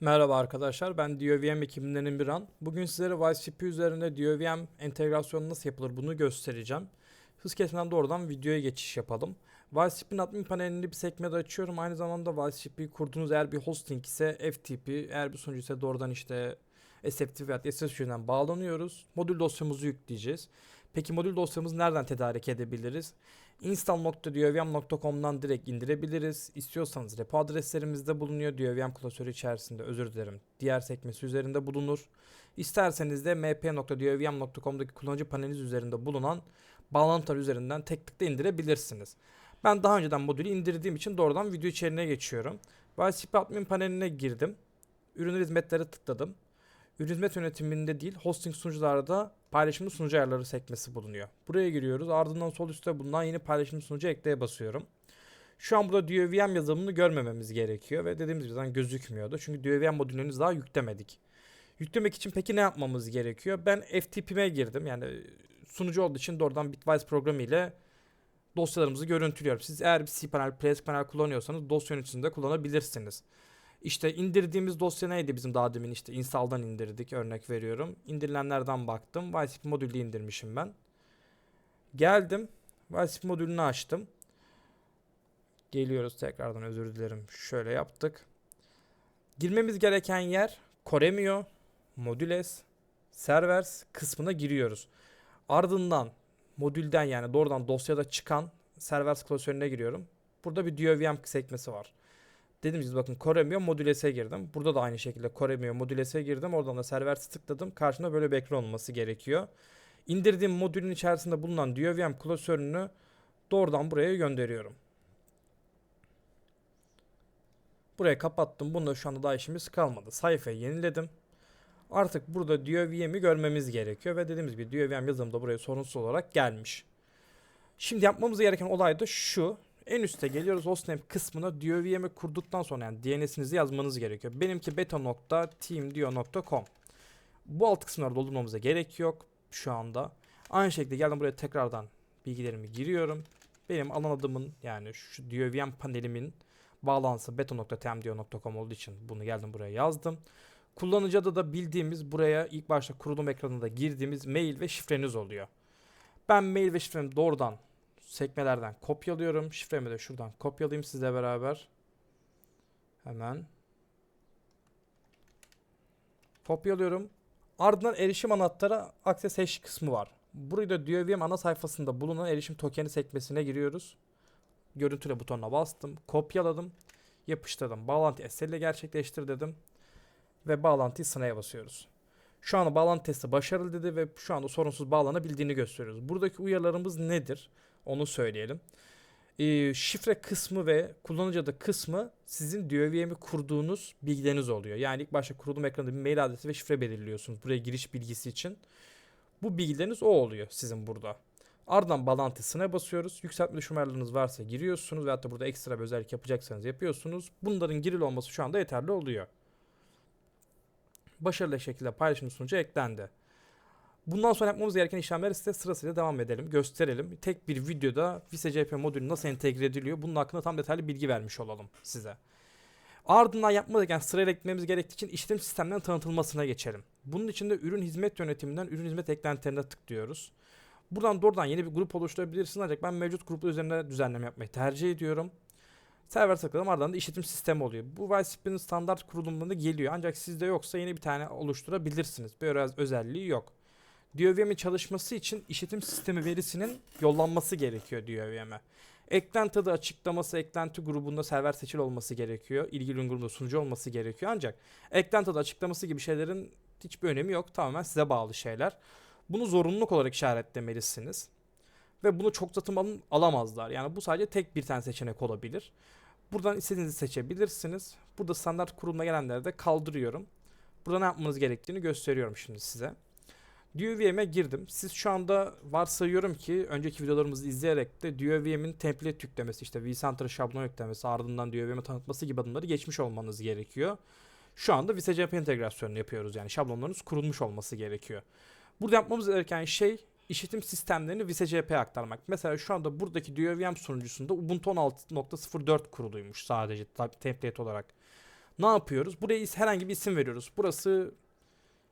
Merhaba arkadaşlar, ben DioVM ekibinden Emirhan. Bugün sizlere ViceCP üzerinde DioVM entegrasyonu nasıl yapılır bunu göstereceğim. Hız kesmeden doğrudan videoya geçiş yapalım. ViceCP'nin admin panelini bir sekmede açıyorum. Aynı zamanda ViceCP kurduğunuz eğer bir hosting ise FTP, eğer bir sunucu ise doğrudan işte SFTP veya SSH bağlanıyoruz. Modül dosyamızı yükleyeceğiz. Peki modül dosyamızı nereden tedarik edebiliriz? install.diovm.com'dan direkt indirebiliriz. İstiyorsanız repo adreslerimizde bulunuyor. Diovm klasörü içerisinde özür dilerim. Diğer sekmesi üzerinde bulunur. İsterseniz de mp.diovm.com'daki kullanıcı paneliniz üzerinde bulunan bağlantılar üzerinden tek tıkla indirebilirsiniz. Ben daha önceden modülü indirdiğim için doğrudan video içeriğine geçiyorum. VSCP admin paneline girdim. Ürün hizmetlere tıkladım. Ürün hizmet yönetiminde değil, hosting sunucularda paylaşımlı sunucu ayarları sekmesi bulunuyor. Buraya giriyoruz. Ardından sol üstte bulunan yeni paylaşımlı sunucu ekleye basıyorum. Şu an burada DOVM yazılımını görmememiz gerekiyor ve dediğimiz gibi zaten gözükmüyordu. Çünkü DOVM modülünü daha yüklemedik. Yüklemek için peki ne yapmamız gerekiyor? Ben FTP'me girdim. Yani sunucu olduğu için doğrudan Bitwise programı ile dosyalarımızı görüntülüyorum. Siz eğer bir cPanel, PSPanel kullanıyorsanız dosya yöneticisinde kullanabilirsiniz. İşte indirdiğimiz dosya neydi bizim daha demin işte install'dan indirdik örnek veriyorum. İndirilenlerden baktım. YCP modülü indirmişim ben. Geldim. YCP modülünü açtım. Geliyoruz tekrardan özür dilerim. Şöyle yaptık. Girmemiz gereken yer Coremio, Modules, Servers kısmına giriyoruz. Ardından modülden yani doğrudan dosyada çıkan Servers klasörüne giriyorum. Burada bir DOVM sekmesi var. Dediğim gibi bakın Coremio Modules'e girdim. Burada da aynı şekilde Coremio Modules'e girdim. Oradan da Servers'e tıkladım. Karşımda böyle bir ekran olması gerekiyor. İndirdiğim modülün içerisinde bulunan DOVM klasörünü doğrudan buraya gönderiyorum. Buraya kapattım. Bunda şu anda daha işimiz kalmadı. Sayfayı yeniledim. Artık burada DOVM'i görmemiz gerekiyor ve dediğimiz gibi DOVM yazılımı da buraya sorunsuz olarak gelmiş. Şimdi yapmamız gereken olay da şu. En üste geliyoruz hostname kısmına DOVM'i kurduktan sonra yani DNS'inizi yazmanız gerekiyor. Benimki beta.teamdio.com Bu alt kısımları doldurmamıza gerek yok şu anda. Aynı şekilde geldim buraya tekrardan bilgilerimi giriyorum. Benim alan adımın yani şu DOVM panelimin bağlantısı beta.teamdio.com olduğu için bunu geldim buraya yazdım. Kullanıcı adı da bildiğimiz buraya ilk başta kurulum ekranında girdiğimiz mail ve şifreniz oluyor. Ben mail ve şifremi doğrudan sekmelerden kopyalıyorum. Şifremi de şuradan kopyalayayım sizle beraber. Hemen. Kopyalıyorum. Ardından erişim anahtarı access hash kısmı var. Burada DOVM ana sayfasında bulunan erişim tokeni sekmesine giriyoruz. Görüntüle butonuna bastım. Kopyaladım. Yapıştırdım. Bağlantı SL ile gerçekleştir dedim. Ve bağlantıyı sınaya basıyoruz. Şu anda bağlantı testi başarılı dedi ve şu anda sorunsuz bağlanabildiğini gösteriyoruz. Buradaki uyarılarımız nedir? Onu söyleyelim. Ee, şifre kısmı ve kullanıcı adı kısmı sizin DOVM'i kurduğunuz bilgileriniz oluyor. Yani ilk başta kurulum ekranında bir mail adresi ve şifre belirliyorsunuz buraya giriş bilgisi için. Bu bilgileriniz o oluyor sizin burada. Ardından bağlantısına basıyoruz. Yükseltme düşürmeleriniz varsa giriyorsunuz veyahut da burada ekstra bir özellik yapacaksanız yapıyorsunuz. Bunların girili olması şu anda yeterli oluyor. Başarılı şekilde paylaşım sunucu eklendi. Bundan sonra yapmamız gereken işlemler ise sırasıyla devam edelim, gösterelim. Tek bir videoda VSCP modülü nasıl entegre ediliyor bunun hakkında tam detaylı bilgi vermiş olalım size. Ardından yapmamız gereken sırayla eklememiz gerektiği için işletim sistemlerinin tanıtılmasına geçelim. Bunun için de ürün hizmet yönetiminden ürün hizmet eklentilerine tıklıyoruz. Buradan doğrudan yeni bir grup oluşturabilirsiniz ancak ben mevcut gruplar üzerinde düzenleme yapmayı tercih ediyorum. Server tıkladım ardından da işletim sistemi oluyor. Bu VSCP'nin standart kurulumunda geliyor ancak sizde yoksa yeni bir tane oluşturabilirsiniz. Böyle özelliği yok. DOVM'in çalışması için işletim sistemi verisinin yollanması gerekiyor DOVM'e. Eklenti adı açıklaması eklenti grubunda server seçili olması gerekiyor. İlgili grubunda sunucu olması gerekiyor. Ancak eklenti adı açıklaması gibi şeylerin hiçbir önemi yok. Tamamen size bağlı şeyler. Bunu zorunluluk olarak işaretlemelisiniz. Ve bunu çok satın alamazlar. Yani bu sadece tek bir tane seçenek olabilir. Buradan istediğinizi seçebilirsiniz. Burada standart kuruluma gelenleri de kaldırıyorum. Burada ne yapmanız gerektiğini gösteriyorum şimdi size. DUVM'e girdim. Siz şu anda varsayıyorum ki önceki videolarımızı izleyerek de DUVM'in template yüklemesi işte vCenter şablon yüklemesi ardından DUVM'e tanıtması gibi adımları geçmiş olmanız gerekiyor. Şu anda VSCP entegrasyonunu yapıyoruz yani şablonlarınız kurulmuş olması gerekiyor. Burada yapmamız gereken şey işletim sistemlerini VSCP'ye aktarmak. Mesela şu anda buradaki DOVM sunucusunda Ubuntu 16.04 kuruluymuş sadece template olarak. Ne yapıyoruz? Buraya herhangi bir isim veriyoruz. Burası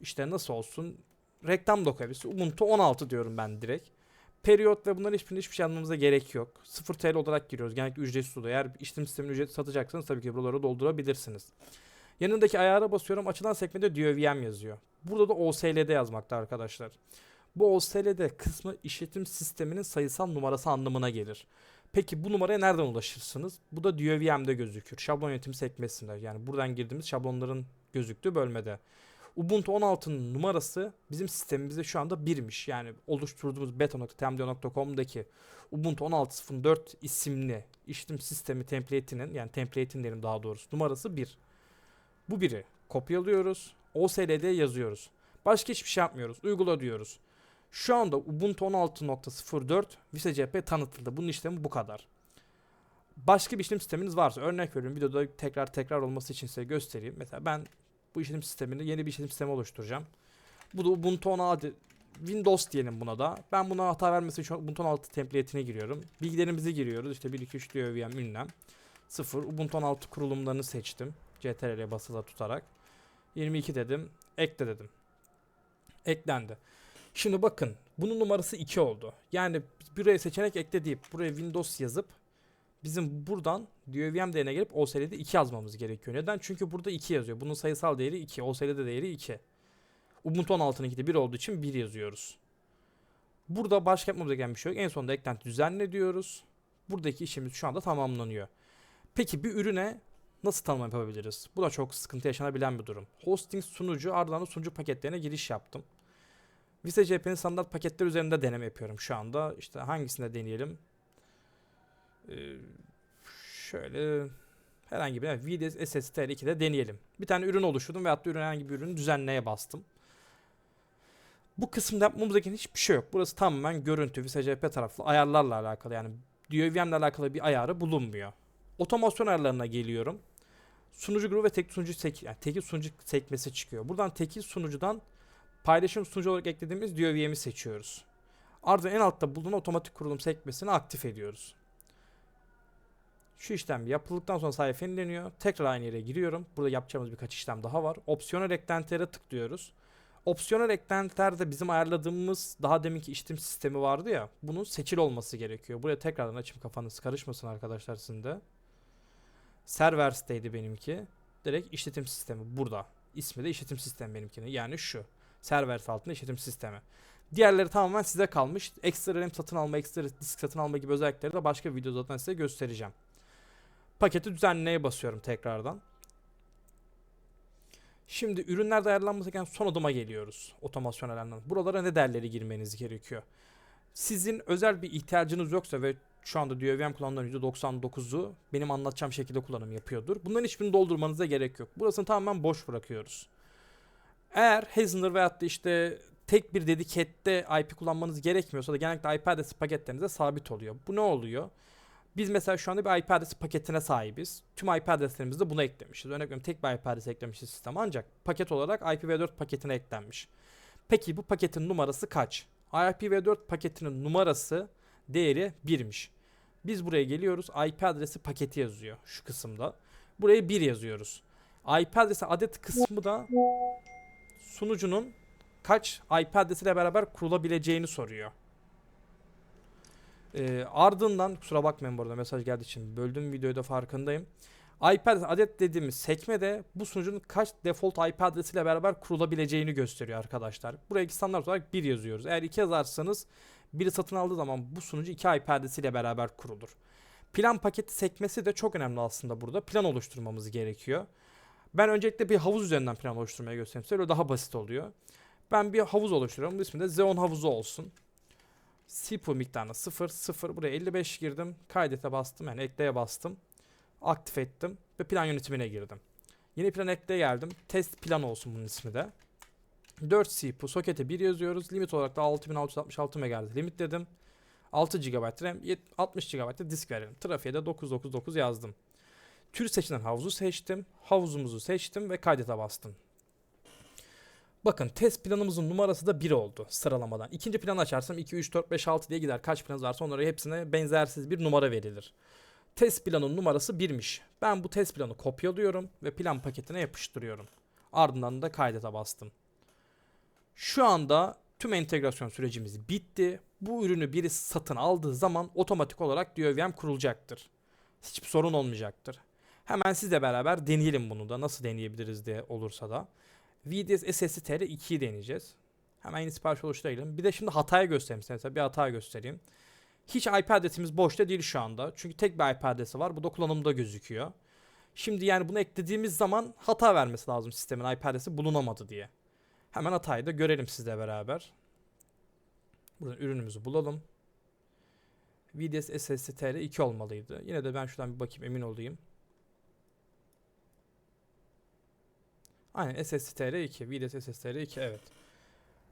işte nasıl olsun? Reklam dosyası. Ubuntu 16 diyorum ben direkt. Periyot ve bunların hiçbirine hiçbir şey almamıza gerek yok. 0 TL olarak giriyoruz. Genellikle ücretsiz oluyor. Eğer işlem sistemini ücret satacaksanız tabii ki buraları doldurabilirsiniz. Yanındaki ayara basıyorum. Açılan sekmede DVM yazıyor. Burada da OSL'de yazmakta arkadaşlar. Bu OSL'de kısmı işletim sisteminin sayısal numarası anlamına gelir. Peki bu numaraya nereden ulaşırsınız? Bu da DVM'de gözükür. Şablon yönetim sekmesinde. Yani buradan girdiğimiz şablonların gözüktüğü bölmede. Ubuntu 16'nın numarası bizim sistemimizde şu anda 1'miş. Yani oluşturduğumuz beta.tmdo.com'daki Ubuntu 16.04 isimli işletim sistemi template'inin yani template'in diyelim daha doğrusu numarası 1. Bu biri kopyalıyoruz. OSL'de yazıyoruz. Başka hiçbir şey yapmıyoruz. Uygula diyoruz. Şu anda Ubuntu 16.04 Visa CP tanıtıldı. Bunun işlemi bu kadar. Başka bir işlem sisteminiz varsa örnek veriyorum videoda tekrar tekrar olması için size göstereyim. Mesela ben bu işletim sistemini yeni bir işletim sistemi oluşturacağım. Bu da Ubuntu 16 Windows diyelim buna da. Ben buna hata vermesi için Ubuntu 16 template'ine giriyorum. Bilgilerimizi giriyoruz. İşte 1 2 3 diyor VM ünlem. 0 Ubuntu 16 kurulumlarını seçtim. CTRL'ye basılı tutarak. 22 dedim. Ekle dedim. Eklendi. Şimdi bakın bunun numarası 2 oldu. Yani buraya seçenek ekle deyip buraya Windows yazıp bizim buradan DVM değerine gelip OSL'de 2 yazmamız gerekiyor. Neden? Çünkü burada 2 yazıyor. Bunun sayısal değeri 2. OSL'de değeri 2. Ubuntu 16'nınki de 1 olduğu için 1 yazıyoruz. Burada başka yapmamız gereken bir şey yok. En sonunda eklenti düzenle diyoruz. Buradaki işimiz şu anda tamamlanıyor. Peki bir ürüne nasıl tanım yapabiliriz? Bu da çok sıkıntı yaşanabilen bir durum. Hosting sunucu ardından da sunucu paketlerine giriş yaptım. Visa CP'nin standart paketler üzerinde deneme yapıyorum şu anda. İşte hangisinde deneyelim? Ee, şöyle herhangi bir VDS SSTR2'de deneyelim. Bir tane ürün oluşturdum ve hatta ürün herhangi bir ürünü düzenleye bastım. Bu kısımda yapmamız gereken hiçbir şey yok. Burası tamamen görüntü Visa CP taraflı ayarlarla alakalı yani DVM ile alakalı bir ayarı bulunmuyor. Otomasyon ayarlarına geliyorum. Sunucu grubu ve tek sunucu sek yani tekil sunucu sekmesi çıkıyor. Buradan tekil sunucudan paylaşım sunucu olarak eklediğimiz DVM'i seçiyoruz. Ardından en altta bulunan otomatik kurulum sekmesini aktif ediyoruz. Şu işlem yapıldıktan sonra sayfa yenileniyor. Tekrar aynı yere giriyorum. Burada yapacağımız birkaç işlem daha var. Opsiyonel eklentilere tıklıyoruz. Opsiyonel eklentilerde bizim ayarladığımız daha deminki işletim sistemi vardı ya. Bunun seçili olması gerekiyor. Buraya tekrardan açayım kafanız karışmasın arkadaşlar sizin de. Servers'teydi benimki. Direkt işletim sistemi burada. İsmi de işletim sistemi benimkinin. Yani şu. Servers altında işletim sistemi. Diğerleri tamamen size kalmış. Ekstra RAM satın alma, ekstra disk satın alma gibi özellikleri de başka bir videoda zaten size göstereceğim. Paketi düzenleye basıyorum tekrardan. Şimdi ürünlerde ayarlanması gereken son adıma geliyoruz. Otomasyon alanından. Buralara ne değerleri girmeniz gerekiyor. Sizin özel bir ihtiyacınız yoksa ve şu anda DVM kullananların %99'u benim anlatacağım şekilde kullanım yapıyordur. Bunların hiçbirini doldurmanıza gerek yok. Burasını tamamen boş bırakıyoruz. Eğer Hazener veyahut da işte tek bir dedikette IP kullanmanız gerekmiyorsa da genellikle IP adresi paketlerinize sabit oluyor. Bu ne oluyor? Biz mesela şu anda bir IP adresi paketine sahibiz. Tüm IP adreslerimizi de buna eklemişiz. Örnek veriyorum tek bir IP adresi eklemişiz sisteme ancak paket olarak IPv4 paketine eklenmiş. Peki bu paketin numarası kaç? IPv4 paketinin numarası değeri 1'miş. Biz buraya geliyoruz. IP adresi paketi yazıyor şu kısımda. Buraya 1 yazıyoruz. IP adresi adet kısmı da sunucunun kaç IP adresiyle beraber kurulabileceğini soruyor. Ee, ardından kusura bakmayın bu arada mesaj geldiği için böldüm videoyu da farkındayım. IP adet dediğimiz sekme de bu sunucunun kaç default IP adresiyle beraber kurulabileceğini gösteriyor arkadaşlar. Buraya standart olarak 1 yazıyoruz. Eğer 2 yazarsanız biri satın aldığı zaman bu sunucu 2 IP adresiyle beraber kurulur. Plan paketi sekmesi de çok önemli aslında burada. Plan oluşturmamız gerekiyor. Ben öncelikle bir havuz üzerinden plan oluşturmaya göstereyim size. Öyle daha basit oluyor. Ben bir havuz oluşturuyorum. Bu ismi de Xeon havuzu olsun. CPU miktarına 0 0 buraya 55 girdim. Kaydete bastım yani ekleye bastım. Aktif ettim ve plan yönetimine girdim. Yeni plan ekleye geldim. Test plan olsun bunun ismi de. 4 CPU sokete 1 yazıyoruz. Limit olarak da 6666 MHz limit dedim. 6 GB RAM 60 GB de disk verelim. Trafiğe de 999 yazdım. Tür seçilen havuzu seçtim. Havuzumuzu seçtim ve kaydete bastım. Bakın test planımızın numarası da 1 oldu sıralamadan. İkinci planı açarsam 2, 3, 4, 5, 6 diye gider. Kaç planınız varsa onlara hepsine benzersiz bir numara verilir. Test planın numarası 1'miş. Ben bu test planı kopyalıyorum ve plan paketine yapıştırıyorum. Ardından da kaydete bastım. Şu anda tüm entegrasyon sürecimiz bitti. Bu ürünü biri satın aldığı zaman otomatik olarak DOVM kurulacaktır. Hiçbir sorun olmayacaktır. Hemen sizle beraber deneyelim bunu da. Nasıl deneyebiliriz diye olursa da. VDS SSTR 2'yi deneyeceğiz. Hemen yeni sipariş oluşturalım. Bir de şimdi hatayı göstereyim size. Mesela bir hata göstereyim. Hiç IP adresimiz boşta değil şu anda. Çünkü tek bir IP adresi var. Bu da kullanımda gözüküyor. Şimdi yani bunu eklediğimiz zaman hata vermesi lazım sistemin IP adresi bulunamadı diye. Hemen hatayı da görelim sizle beraber. Buradan ürünümüzü bulalım. VDS SSTR 2 olmalıydı. Yine de ben şuradan bir bakayım emin olayım. Aynen SSTR 2. VDS SSTR 2 evet.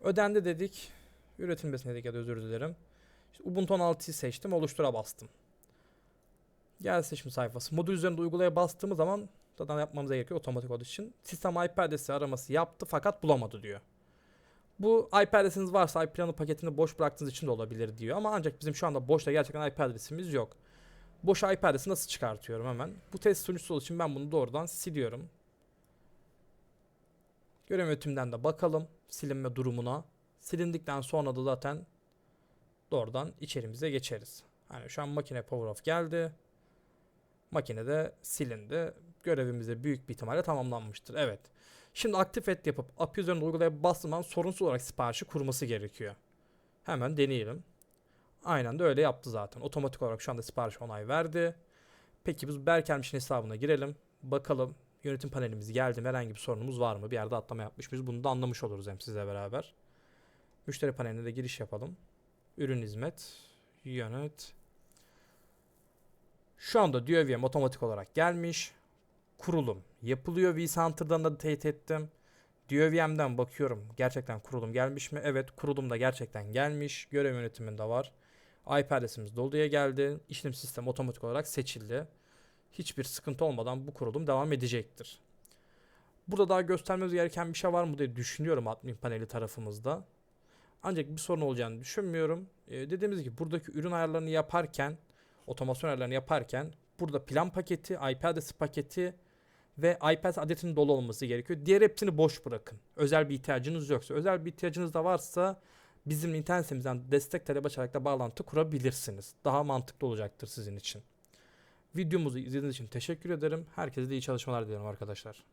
Ödendi dedik. Üretilmesine dedik ya da özür dilerim. İşte Ubuntu 16'yı seçtim. Oluştura bastım. Gel seçim sayfası. Modül üzerinde uygulaya bastığımız zaman zaten yapmamıza gerekiyor otomatik olduğu için. Sistem IP adresi araması yaptı fakat bulamadı diyor. Bu IP adresiniz varsa IP planı paketini boş bıraktığınız için de olabilir diyor. Ama ancak bizim şu anda boşta gerçekten IP adresimiz yok. Boş IP adresi nasıl çıkartıyorum hemen. Bu test sunucusu için ben bunu doğrudan siliyorum. Görev yönetimden de bakalım silinme durumuna. Silindikten sonra da zaten doğrudan içerimize geçeriz. Hani şu an makine power off geldi. Makine de silindi. Görevimiz de büyük bir ihtimalle tamamlanmıştır. Evet. Şimdi aktif et yapıp API üzerinde uygulaya bastığından sorunsuz olarak siparişi kurması gerekiyor. Hemen deneyelim. Aynen de öyle yaptı zaten. Otomatik olarak şu anda sipariş onay verdi. Peki biz Berkelmiş'in hesabına girelim. Bakalım yönetim panelimiz geldi? Herhangi bir sorunumuz var mı? Bir yerde atlama yapmış mıyız? Bunu da anlamış oluruz hem sizle beraber. Müşteri paneline de giriş yapalım. Ürün hizmet, yönet. Şu anda DOVM otomatik olarak gelmiş. Kurulum yapılıyor. vCenter'dan da teyit ettim. DOVM'den bakıyorum. Gerçekten kurulum gelmiş mi? Evet kurulum da gerçekten gelmiş. Görev yönetiminde var. IP adresimiz doluya geldi. İşlem sistemi otomatik olarak seçildi. Hiçbir sıkıntı olmadan bu kurulum devam edecektir. Burada daha göstermemiz gereken bir şey var mı diye düşünüyorum admin paneli tarafımızda. Ancak bir sorun olacağını düşünmüyorum. Ee, dediğimiz gibi buradaki ürün ayarlarını yaparken, otomasyon ayarlarını yaparken burada plan paketi, IP adresi paketi ve IP adresinin dolu olması gerekiyor. Diğer hepsini boş bırakın. Özel bir ihtiyacınız yoksa. Özel bir ihtiyacınız da varsa bizim internet sitemizden destek talep açarak da bağlantı kurabilirsiniz. Daha mantıklı olacaktır sizin için. Videomuzu izlediğiniz için teşekkür ederim. Herkese de iyi çalışmalar dilerim arkadaşlar.